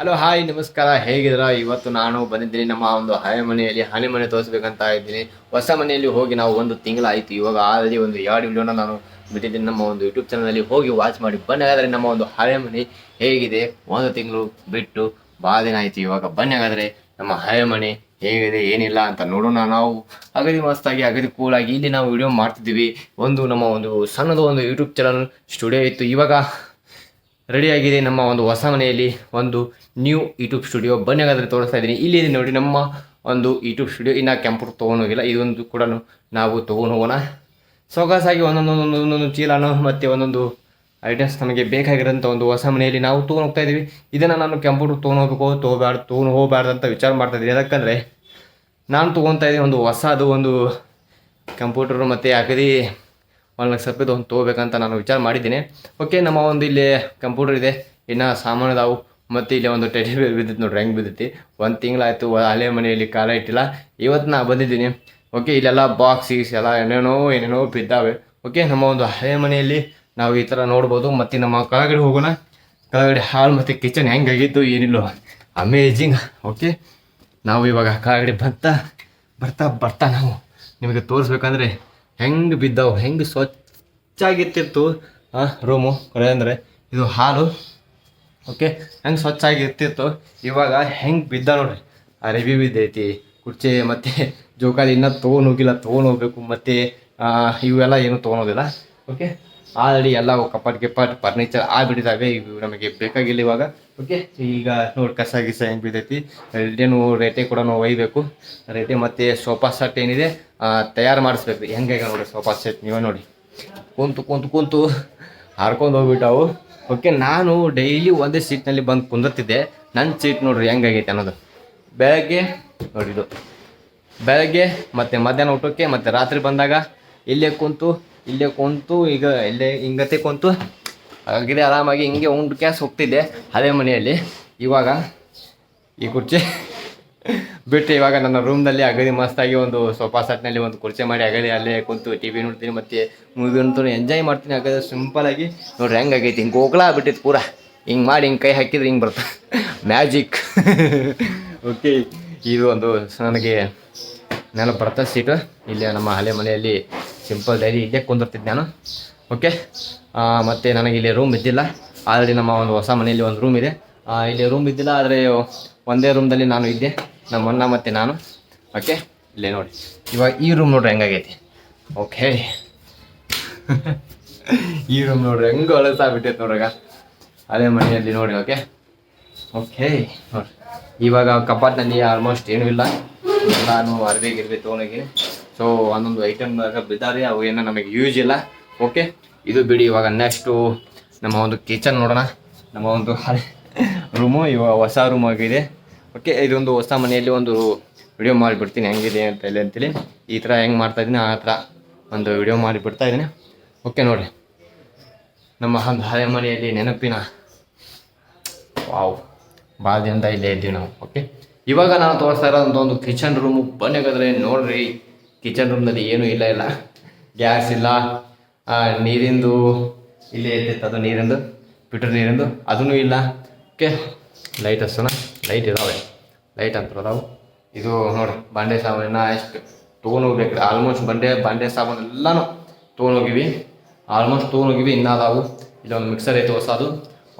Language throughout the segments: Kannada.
ಹಲೋ ಹಾಯ್ ನಮಸ್ಕಾರ. ಹೇಗಿದ್ದೀರಾ? ಇವತ್ತು ನಾನು ಬಂದಿದ್ದೀನಿ ನಮ್ಮ ಒಂದು ಹಳೆ ಮನೆಯಲ್ಲಿ ಹಳೆ ಮನೆ ತೋರಿಸ್ಬೇಕಂತ ಇದ್ದೀನಿ. ಹೊಸ ಮನೆಯಲ್ಲಿ ಹೋಗಿ ನಾವು ಒಂದು ತಿಂಗಳಾಯಿತು. ಇವಾಗ ಆಲ್ರೆಡಿ ಒಂದು ಎರಡು ವಿಡಿಯೋನ ನಾನು ಬಿಟ್ಟಿದ್ದೀನಿ ನಮ್ಮ ಒಂದು ಯೂಟ್ಯೂಬ್ ಚಾನಲಲ್ಲಿ ಹೋಗಿ ವಾಚ್ ಮಾಡಿ. ಬನ್ನಿ ಹಾಗಾದರೆ ನಮ್ಮ ಒಂದು ಹಳೆ ಮನೆ ಹೇಗಿದೆ? ಒಂದು ತಿಂಗಳು ಬಿಟ್ಟು ಭಾಳ ದಿನ ಆಯಿತು. ಇವಾಗ ಬನ್ನಿ ಹಾಗಾದರೆ ನಮ್ಮ ಹಳೆ ಮನೆ ಹೇಗಿದೆ, ಏನಿಲ್ಲ ಅಂತ ನೋಡೋಣ ನಾವು. ಅಗದಿ ಮಸ್ತಾಗಿ ಅಗದಿ ಕೂಲಾಗಿ ಇಲ್ಲಿ ನಾವು ವಿಡಿಯೋ ಮಾಡ್ತಿದ್ದೀವಿ. ಒಂದು ನಮ್ಮ ಒಂದು ಸಣ್ಣದು ಒಂದು ಯೂಟ್ಯೂಬ್ ಚಾನಲ್ ಸ್ಟುಡಿಯೋ ಇತ್ತು. ಇವಾಗ ರೆಡಿಯಾಗಿದೆ ನಮ್ಮ ಒಂದು ಹೊಸ ಮನೆಯಲ್ಲಿ ಒಂದು ನ್ಯೂ ಯೂಟ್ಯೂಬ್ ಸ್ಟುಡಿಯೋ ಬನ್ನಿ ಹಾಗಾದರೆ ತೋರಿಸ್ತಾ ಇದ್ದೀನಿ. ಇಲ್ಲಿ ನೋಡಿ ನಮ್ಮ ಒಂದು ಯೂಟ್ಯೂಬ್ ಸ್ಟುಡಿಯೋ ಇನ್ನು ಕೆಂಪು ತೊಗೊಂಡೋಗಿಲ್ಲ. ಇದೊಂದು ಕೂಡ ನಾವು ತೊಗೊಂಡು ಹೋಗೋಣ ಸೊಗಸಾಗಿ ಒಂದೊಂದು ಒಂದೊಂದು ಚೀಲನೋ ಮತ್ತು ಒಂದೊಂದು ಐಟಮ್ಸ್ ನಮಗೆ ಬೇಕಾಗಿರೋಂಥ ಒಂದು ಹೊಸ ಮನೆಯಲ್ಲಿ ನಾವು ತೊಗೊಂಡು ಹೋಗ್ತಾ ಇದ್ದೀವಿ ಇದನ್ನು ನಾನು ಕಂಪ್ಯೂಟರ್ ತೊಗೊಂಡು ಹೋಗ್ಬೇಕು ತೊಗೋಬಾರ್ದು ತೊಗೊಂಡು ಹೋಗಬಾರ್ದು ಅಂತ ವಿಚಾರ ಮಾಡ್ತಾ ಇದ್ದೀನಿ ಯಾಕಂದರೆ ನಾನು ತೊಗೊತಾ ಇದ್ದೀನಿ ಒಂದು ಹೊಸದು ಒಂದು ಕಂಪ್ಯೂಟರು ಮತ್ತು ಅಗದಿ ಒಂದು ಲಕ್ಷ ರೂಪಾಯಿದು ಒಂದು ತೊಗೋಬೇಕಂತ ನಾನು ವಿಚಾರ ಮಾಡಿದ್ದೀನಿ. ಓಕೆ ನಮ್ಮ ಒಂದು ಇಲ್ಲಿ ಕಂಪ್ಯೂಟರ್ ಇದೆ. ಇನ್ನು ಸಾಮಾನು ಅದಾವು. ಮತ್ತು ಇಲ್ಲಿ ಒಂದು ಟೆಡಿ ಬೇರ್ ಬಿದ್ದಿತ್ತು ನೋಡ್ರಿ, ಹೆಂಗೆ ಬಿದ್ದೈತಿ? ಒಂದು ತಿಂಗಳಾಯಿತು ಹಳೆ ಮನೆಯಲ್ಲಿ ಕಾಲ ಇಟ್ಟಿಲ್ಲ. ಇವತ್ತು ನಾ ಬಂದಿದ್ದೀನಿ. ಓಕೆ ಇಲ್ಲೆಲ್ಲ ಬಾಕ್ಸ್ ಗೀಸ್ ಎಲ್ಲ ಏನೇನೋ ಏನೇನೋ ಬಿದ್ದಾವೆ. ಓಕೆ ನಮ್ಮ ಒಂದು ಹಳೆ ಮನೆಯಲ್ಲಿ ನಾವು ಈ ಥರ ನೋಡ್ಬೋದು. ಮತ್ತು ನಮ್ಮ ಕೆಳಗಡೆ ಹೋಗೋಣ. ಕೆಳಗಡೆ ಹಾಲ್ ಮತ್ತು ಕಿಚನ್ ಹೆಂಗಾಗಿತ್ತು ಏನಿಲ್ಲ. ಅಮೇಜಿಂಗ್ ಓಕೆ ನಾವು ಇವಾಗ ಕೆಳಗಡೆ ಬರ್ತಾ ಬರ್ತಾ ಬರ್ತಾ ನಾವು ನಿಮಗೆ ತೋರಿಸ್ಬೇಕಂದ್ರೆ ಹೆಂಗೆ ಬಿದ್ದಾವು, ಹೆಂಗೆ ಸ್ವಚ್ಛಾಗಿರ್ತಿತ್ತು? ರೂಮು ಅಂದರೆ ಇದು ಹಾಲು. ಓಕೆ, ಹೆಂಗೆ ಸ್ವಚ್ಛಾಗಿರ್ತಿತ್ತು? ಇವಾಗ ಹೆಂಗೆ ಬಿದ್ದ ನೋಡ್ರಿ. ಅರಿವಿ ಬಿದ್ದೈತಿ. ಕುರ್ಚಿ ಮತ್ತು ಜೋಕಾಲಿ ಇನ್ನೂ ತೊಗೊಂಡು ಹೋಗಿಲ್ಲ, ತೊಗೊಂಡು ಹೋಗ್ಬೇಕು, ಮತ್ತು ಇವೆಲ್ಲ ಏನೂ ತೊಗೊಳೋದಿಲ್ಲ ಓಕೆ? ಆಲ್ರೆಡಿ ಎಲ್ಲ ಕಪಾಟ್ ಗಿಪಾಟ್ ಫರ್ನಿಚರ್ ಆಗಿಬಿಟ್ಟಿದ್ದಾವೆ ಇವು ನಮಗೆ ಬೇಕಾಗಿಲ್ಲ ಇವಾಗ. ಓಕೆ ಈಗ ನೋಡಿ ಕಸ ಗಿಸ ಹೆಂಗೆ ಬಿದ್ದೈತಿ. ರೇಟೇನು ರೇಟೆ ಕೂಡ ನಾವು ಒಯ್ಬೇಕು. ರೇಟೆ ಮತ್ತು ಸೋಫಾ ಸೆಟ್ ಏನಿದೆ ತಯಾರು ಮಾಡಿಸ್ಬೇಕು. ಹೆಂಗೆ ನೋಡಿ ಸೋಫಾ ಸೆಟ್ ನೀವೇ ನೋಡಿ. ಕುಂತು ಕುಂತು ಕುಂತು ಹಾರ್ಕೊಂಡು ಹೋಗ್ಬಿಟ್ಟವು. ಓಕೆ ನಾನು ಡೈಲಿ ಒಂದೇ ಸೀಟ್ನಲ್ಲಿ ಬಂದು ಕುಂದತ್ತಿದ್ದೆ ನನ್ನ ಸೀಟ್ ನೋಡ್ರಿ ಹೆಂಗಾಗೈತೆ ಅನ್ನೋದು. ಬೆಳಗ್ಗೆ, ನೋಡಿ ಇದು. ಬೆಳಗ್ಗೆ ಮತ್ತು ಮಧ್ಯಾಹ್ನ ಊಟಕ್ಕೆ ಮತ್ತು ರಾತ್ರಿ ಬಂದಾಗ ಇಲ್ಲೇ ಕುಂತು ಇಲ್ಲೇ ಕುಂತು, ಈಗ ಇಲ್ಲೇ ಹಿಂಗತೆ ಕುಂತು ಹಾಗೆ ಆರಾಮಾಗಿ ಹಿಂಗೆ ಉಂಡು ಕ್ಯಾಸ್ ಹೋಗ್ತಿದ್ದೆ ಅದೇ ಮನೆಯಲ್ಲಿ. ಇವಾಗ ಈ ಕುರ್ಚಿ ಬಿಟ್ಟು ಇವಾಗ ನನ್ನ ರೂಮ್ನಲ್ಲಿ ಅಗದಿ ಮಸ್ತಾಗಿ ಒಂದು ಸೋಫಾ ಸೆಟ್ನಲ್ಲಿ ಒಂದು ಕುರ್ಚಿ ಮಾಡಿ ಅಗಲಿ ಅಲ್ಲೇ ಕುಂತು ಟಿ ವಿ ನೋಡ್ತೀನಿ ಮತ್ತು ನೋಡ್ತೀನಿ, ಎಂಜಾಯ್ ಮಾಡ್ತೀನಿ. ಹಾಗಾದ್ರೆ ಸಿಂಪಲಾಗಿ ನೋಡ್ರಿ, ಹೆಂಗಾಗೈತಿ? ಹಿಂಗೆ ಹೋಗ್ಲಾ ಬಿಟ್ಟಿತ್ತು ಪೂರಾ. ಹಿಂಗೆ ಮಾಡಿ ಹಿಂಗೆ ಕೈ ಹಾಕಿದ್ರೆ ಹಿಂಗೆ ಬರ್ತಾ ಮ್ಯಾಜಿಕ್ ಓಕೆ ಇದು ಒಂದು ನನಗೆ ನೆನಪು ಬರ್ತಾ ಸೀಟು? ಇಲ್ಲಿ ನಮ್ಮ ಹಳೆ ಮನೆಯಲ್ಲಿ ಸಿಂಪಲ್ ಡೈಲಿ ಇದ್ದೇ ಕುಂದಿರ್ತಿದ್ದೆ ನಾನು. ಓಕೆ ಮತ್ತು ನನಗೆ ಇಲ್ಲಿ ರೂಮ್ ಇದ್ದಿಲ್ಲ. ಆಲ್ರೆಡಿ ನಮ್ಮ ಒಂದು ಹೊಸ ಮನೆಯಲ್ಲಿ ಒಂದು ರೂಮ್ ಇದೆ. ಇಲ್ಲಿ ರೂಮ್ ಇದ್ದಿಲ್ಲ, ಆದರೆ ಒಂದೇ ರೂಮ್ದಲ್ಲಿ ನಾನು ಇದ್ದೆ. ನಮ್ಮ ಅಣ್ಣ ಮತ್ತು ನಾನು. ಓಕೆ ಇಲ್ಲೇ ನೋಡಿ. ಇವಾಗ ಈ ರೂಮ್ ನೋಡ್ರಿ ಹೆಂಗಾಗೈತಿ? ಓಕೆ ಈ ರೂಮ್ ನೋಡ್ರಿ ಹೆಂಗೆ ಹೊಳಸಾಗ್ಬಿಟ್ಟೈತೆ ನೋಡ್ರಾಗ ಅದೇ ಮನೆಯಲ್ಲಿ ನೋಡಿ ಓಕೆ ಓಕೆ ನೋಡ್ರಿ. ಇವಾಗ ಕಪಾಟ್ನಲ್ಲಿ ಆಲ್ಮೋಸ್ಟ್ ಏನೂ ಇಲ್ಲ. ನಾನು ಅರ್ಬಿ ಗಿರ್ಬಿ ತೊಗೊಂಡೋಗಿ ಸೊ ಒಂದೊಂದು ಐಟಮ್ ಬಿದ್ದಾರೆ ಅವು ಏನೋ ನಮಗೆ ಯೂಸ್ ಇಲ್ಲ. ಓಕೆ ಇದು ಬಿಡಿ, ಇವಾಗ ನೆಕ್ಸ್ಟು ನಮ್ಮ ಒಂದು ಕಿಚನ್ ನೋಡೋಣ. ನಮ್ಮ ಒಂದು ಹಳೆ ರೂಮು ಇವಾಗ ಹೊಸ ರೂಮ್ ಆಗಿದೆ. ಓಕೆ ಇದೊಂದು ಹೊಸ ಮನೆಯಲ್ಲಿ ಒಂದು ವಿಡಿಯೋ ಮಾಡಿಬಿಡ್ತೀನಿ. ಹೆಂಗಿದೆ ಅಂತ ಹೇಳಿ ಅಂತೇಳಿ. ಈ ಥರ ಹೆಂಗೆ ಮಾಡ್ತಾ ಇದ್ದೀನಿ ಆ ಥರ ಒಂದು ವಿಡಿಯೋ ಮಾಡಿಬಿಡ್ತಾ ಇದ್ದೀನಿ ಓಕೆ ನೋಡಿರಿ. ನಮ್ಮ ಒಂದು ಹಳೆ ಮನೆಯಲ್ಲಿ ನೆನಪಿನ ವಾವ್. ಭಾಳ ದಿನದ ಇಲ್ಲೇ ಇದ್ದೀವಿ ನಾವು. ಓಕೆ ಇವಾಗ ನಾನು ತೋರಿಸ್ತಾ ಇರೋಂಥ ಒಂದು ಕಿಚನ್ ರೂಮು ಬನ್ನಿಗಾದ್ರೆ ನೋಡ್ರಿ. ಕಿಚನ್ ರೂಮ್ನಲ್ಲಿ ಏನೂ ಇಲ್ಲ ಇಲ್ಲ. ಗ್ಯಾಸ್ ಇಲ್ಲ. ನೀರಿಂದು, ಇಲ್ಲೇ ಇರ್ತಿತ್ತು ಅದು ನೀರಿಂದು ಫಿಟ್ರ್ ನೀರಿಂದು ಅದೂ ಇಲ್ಲ. ಓಕೆ ಲೈಟ್ ಹಚ್ಚೋಣ ಲೈಟ್ ಇದಾವೆ. ಲೈಟ್ ಅಂತ ಇದು ನೋಡಿ, ಬಾಂಡೆ ಸಾಮಾನ ಎಷ್ಟು ತೊಗೊಂಡು ಹೋಗ್ಬೇಕು. ಆಲ್ಮೋಸ್ಟ್ ಬಂಡೆ, ಬಾಂಡೆ ಸಾಮಾನು ಎಲ್ಲನೂ ತೊಗೊಂಡೋಗಿವಿ ಆಲ್ಮೋಸ್ಟ್ ತೊಗೊಂಡೋಗಿವಿ ಇನ್ನೂ ಅದಾವು ಇಲ್ಲೊಂದು ಮಿಕ್ಸರ್ ಐತೆ ಹೊಸದು.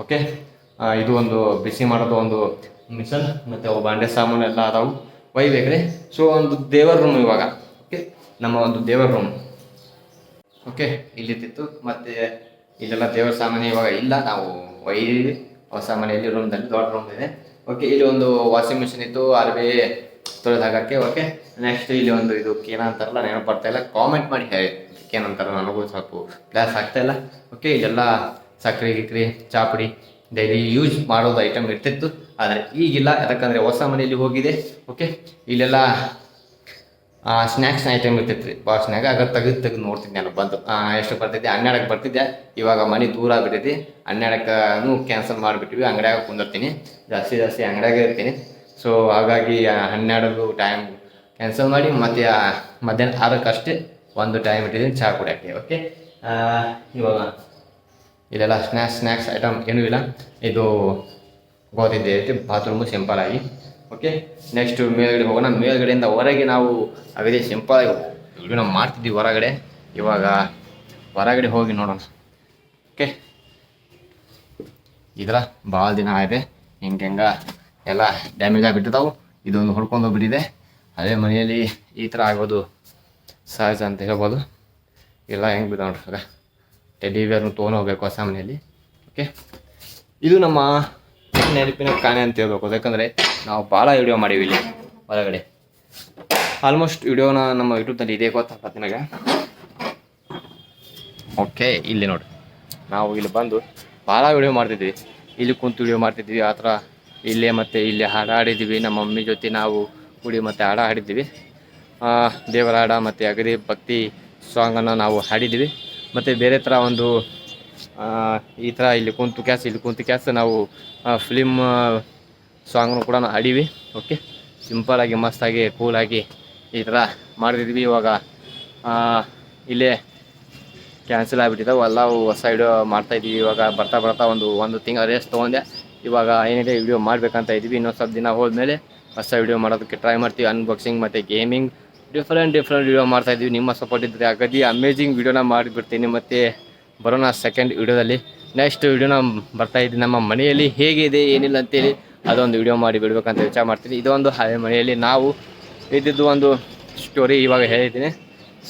ಓಕೆ ಇದು ಒಂದು ಬಿಸಿ ಮಾಡೋದು ಒಂದು ಮಿಷನ್ ಮತ್ತು ಅವು ಬಾಂಡೆ ಸಾಮಾನು ಎಲ್ಲ ಅದಾವು. ಒಯ್ಬೇಕ್ರಿ. ಸೊ ಒಂದು ದೇವರ ರೂಮ್ ಇವಾಗ. ನಮ್ಮ ಒಂದು ದೇವರ ರೂಮ್ ಓಕೆ ಇಲ್ಲಿದ್ದಿತ್ತು ಮತ್ತು ಇಲ್ಲೆಲ್ಲ ದೇವರ ಸಾಮಾನ್ಯ ಇವಾಗ ಇಲ್ಲ. ನಾವು ವೈ ಹೊಸ ಮನೆಯಲ್ಲಿ ರೂಮ್ದಲ್ಲಿ ದೊಡ್ಡ ರೂಮ್ ಇದೆ. ಓಕೆ ಇಲ್ಲಿ ಒಂದು ವಾಷಿಂಗ್ ಮಿಷಿನ್ ಇತ್ತು. ಅರ್ಬಿ ತೊಳೆದು ಹಾಕೋಕ್ಕೆ ಓಕೆ ನೆಕ್ಸ್ಟ್ ಇಲ್ಲಿ ಒಂದು ಇದು ಕೇನಂತಾರಲ್ಲ ನೆನಪು ಬರ್ತಾ ಇಲ್ಲ. ಕಾಮೆಂಟ್ ಮಾಡಿ ಹೇಳಿ. ಏನಂತಾರ ನನಗೂ ಸ್ವಲ್ಪ ಗ್ಲಾಸ್ ಆಗ್ತಾ ಓಕೆ ಇಲ್ಲೆಲ್ಲ ಸಕ್ಕರೆ ಗಿಕ್ರಿ ಚಾಪುಡಿ ಡೈಲಿ ಯೂಸ್ ಮಾಡೋದು ಐಟಮ್ ಇರ್ತಿತ್ತು. ಆದರೆ ಈಗಿಲ್ಲ. ಯಾಕಂದರೆ ಹೊಸ ಮನೆಯಲ್ಲಿ ಹೋಗಿದೆ. ಓಕೆ ಇಲ್ಲೆಲ್ಲ ಸ್ನ್ಯಾಕ್ಸ್ ಐಟಮ್ ಇರ್ತೈತ್ರಿ. ಬಾಕ್ಸ್ನಾಗ ಆಗ ತೆಗೆದು ತೆಗೆದು ನೋಡ್ತಿದ್ದೆ ನಾನು ಬಂದು. ಆ, ಎಷ್ಟು ಬರ್ತಿದ್ದೆ? ಹನ್ನೆರಡಕ್ಕೆ ಬರ್ತಿದ್ದೆ. ಇವಾಗ ಮನೆ ದೂರ ಆಗ್ಬಿಟ್ಟೈತಿ ಹನ್ನೆರಡಕ್ಕೂ ಕ್ಯಾನ್ಸಲ್ ಮಾಡಿಬಿಟ್ಟಿವಿ ಅಂಗಡಿಯಾಗ ಕುಂದಿರ್ತೀನಿ. ಜಾಸ್ತಿ ಜಾಸ್ತಿ ಅಂಗಡಿಯಾಗ ಇರ್ತೀನಿ. ಸೊ ಹಾಗಾಗಿ ಆ, ಹನ್ನೆರಡು ಟೈಮ್ ಕ್ಯಾನ್ಸಲ್ ಮಾಡಿ ಮತ್ತು ಆ, ಮಧ್ಯಾಹ್ನ ಆರಕ್ಕಷ್ಟೇ ಒಂದು ಟೈಮ್ ಇಟ್ಟಿದ್ದೀನಿ. ಚಹಾ ಕುಡಿಯೋಕ್ಕೆ ಓಕೆ ಇವಾಗ ಇದೆಲ್ಲ ಸ್ನ್ಯಾಕ್ಸ್ ಸ್ನ್ಯಾಕ್ಸ್ ಐಟಮ್ ಏನೂ ಇಲ್ಲ. ಇದು ಗೊತ್ತಿದ್ದೇ ಬಾತ್ರೂಮು ಸಿಂಪಲ್ ಆಗಿ. ಓಕೆ ನೆಕ್ಸ್ಟ್ ಮೇಲ್ಗಡೆ ಹೋಗೋಣ. ಮೇಲ್ಗಡೆಯಿಂದ ಹೊರಗೆ ನಾವು ಅಗದಿ ಸಿಂಪಲ್ ಆಗಿ ನಾವು ಮಾಡ್ತಿದ್ವಿ ಹೊರಗಡೆ. ಇವಾಗ ಹೊರಗಡೆ ಹೋಗಿ ನೋಡೋಣ. ಓಕೆ. ಇದರ? ಭಾಳ ದಿನ ಆಗಿದೆ ಹಿಂಗೆ ಹೆಂಗ ಎಲ್ಲ ಡ್ಯಾಮೇಜ್ ಆಗಿಬಿಟ್ಟಿರ್ತಾವೆ. ಇದೊಂದು ಹೊಡ್ಕೊಂಡು ಹೋಗ್ಬಿಟ್ಟಿದೆ. ಅದೇ ಮನೆಯಲ್ಲಿ ಈ ಥರ ಆಗೋದು ಸಹಜ ಅಂತ ಹೇಳ್ಬೋದು. ಎಲ್ಲ ಹೆಂಗೆ ಬಿದ್ದಾವೆ ನೋಡ್ರಿ. ಟೆಡಿ ಬೇರ್ನು ತೊಗೊಂಡು ಹೋಗ್ಬೇಕು ಹೊಸ ಮನೆಯಲ್ಲಿ. ಓಕೆ. ಇದು ನಮ್ಮ ನೆನಪಿನ ಕಾಣೆ ಅಂತ ಹೇಳ್ಬೇಕು. ಯಾಕಂದರೆ ನಾವು ಭಾಳ ವಿಡಿಯೋ ಮಾಡೀವಿ ಇಲ್ಲಿ ಹೊರಗಡೆ ಆಲ್ಮೋಸ್ಟ್ ವಿಡಿಯೋನ ನಮ್ಮ ಯೂಟ್ಯೂಬ್ನಲ್ಲಿ ಇದೆ ಗೊತ್ತಾ ಓಕೆ ಇಲ್ಲಿ ನೋಡಿ. ನಾವು ಇಲ್ಲಿ ಬಂದು ಭಾಳ ವಿಡಿಯೋ ಮಾಡ್ತಿದ್ವಿ. ಇಲ್ಲಿ ಕುಂತು ವಿಡಿಯೋ ಮಾಡ್ತಿದ್ವಿ. ಆ ಥರ ಇಲ್ಲೇ ಮತ್ತು ಇಲ್ಲಿ ಹಾಡು ಹಾಡಿದ್ವಿ. ನಮ್ಮ ಮಮ್ಮಿ ಜೊತೆ ನಾವು ಕೂಡಿ ಮತ್ತು ಹಾಡ ಹಾಡಿದ್ವಿ. ದೇವರ ಹಾಡ ಮತ್ತು ಅಗದಿ ಭಕ್ತಿ ಸಾಂಗನ್ನು ನಾವು ಹಾಡಿದ್ವಿ. ಮತ್ತು ಬೇರೆ ಥರ ಒಂದು ಈ ಥರ ಇಲ್ಲಿ ಕುಂತು ಕ್ಯಾಸ್ ಇಲ್ಲಿ ಕುಂತು ಕ್ಯಾಸ್ ನಾವು ಫಿಲಿಮ್ ಸಾಂಗ್ನು ಕೂಡ ಆಡೀವಿ ಓಕೆ ಸಿಂಪಲಾಗಿ ಮಸ್ತಾಗಿ ಕೂಲಾಗಿ ಈ ಥರ ಮಾಡ್ತಿದ್ವಿ ಇವಾಗ. ಇಲ್ಲೇ ಕ್ಯಾನ್ಸಲ್ ಆಗಿಬಿಟ್ಟಿದ್ದಾವೆ ಎಲ್ಲ ಹೊಸ ವಿಡಿಯೋ ಮಾಡ್ತಾಯಿದ್ದೀವಿ ಇವಾಗ ಬರ್ತಾ ಬರ್ತಾ ಒಂದು ಒಂದು ತಿಂಗಳ ರೇಸ್ಟ್ ತೊಗೊಂಡೆ. ಇವಾಗ ಏನಿದೆ ವಿಡಿಯೋ ಮಾಡಬೇಕಂತ ಇದ್ವಿ ಇನ್ನೊಂದು ಸ್ವಲ್ಪ ದಿನ ಹೋದ್ಮೇಲೆ ಹೊಸ ವಿಡಿಯೋ ಮಾಡೋದಕ್ಕೆ ಟ್ರೈ ಮಾಡ್ತೀವಿ. ಅನ್ಬಾಕ್ಸಿಂಗ್ ಮತ್ತು ಗೇಮಿಂಗ್ ಡಿಫ್ರೆಂಟ್ ಡಿಫ್ರೆಂಟ್ ವಿಡಿಯೋ ಮಾಡ್ತಾ ಇದೀವಿ ನಿಮ್ಮ ಸಪೋರ್ಟ್ ಇದ್ದರೆ ಅಗದಿ ಅಮೇಜಿಂಗ್ ವಿಡಿಯೋನ ಮಾಡಿಬಿಡ್ತೀನಿ. ಮತ್ತು ಬರೋಣ ಸೆಕೆಂಡ್ ವಿಡಿಯೋದಲ್ಲಿ ನೆಕ್ಸ್ಟ್ ವಿಡಿಯೋನ ಬರ್ತಾ ಇದ್ದೀನಿ ನಮ್ಮ ಮನೆಯಲ್ಲಿ ಹೇಗಿದೆ, ಏನಿಲ್ಲ ಅಂತೇಳಿ ಅದೊಂದು ವಿಡಿಯೋ ಮಾಡಿ ಬಿಡಬೇಕಂತ ವಿಚಾರ ಮಾಡ್ತೀನಿ. ಇದೊಂದು ಹಳೆ ಮನೆಯಲ್ಲಿ ನಾವು ಇದ್ದಿದ್ದು ಒಂದು ಸ್ಟೋರಿ ಇವಾಗ ಹೇಳಿದ್ದೀನಿ.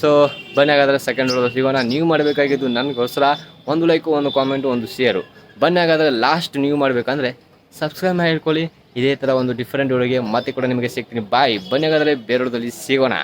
ಸೊ ಬನ್ನಿ ಹಾಗಾದರೆ ಸೆಕೆಂಡ್ ವಿಡಿಯೋ ಸಿಗೋಣ. ನೀವು ಮಾಡಬೇಕಾಗಿದ್ದು ನನಗೋಸ್ಕರ ಒಂದು ಲೈಕು ಒಂದು ಕಾಮೆಂಟು ಒಂದು ಶೇರು ಬನ್ನಿ ಹಾಗಾದರೆ ಲಾಸ್ಟ್ ನೀವು ಮಾಡಬೇಕಂದ್ರೆ ಸಬ್ಸ್ಕ್ರೈಬ್ ಮಾಡಿ ಇದೇ ಥರ ಒಂದು ಡಿಫ್ರೆಂಟ್ ಒಳಗೆ ಮತ್ತೆ ಕೂಡ ನಿಮಗೆ ಸಿಗ್ತೀನಿ. ಬಾಯ್ ಬನ್ನಿ ಹಾಗಾದರೆ ಬೇರೆ ವಿಡಿಯೋದಲ್ಲಿ ಸಿಗೋಣ.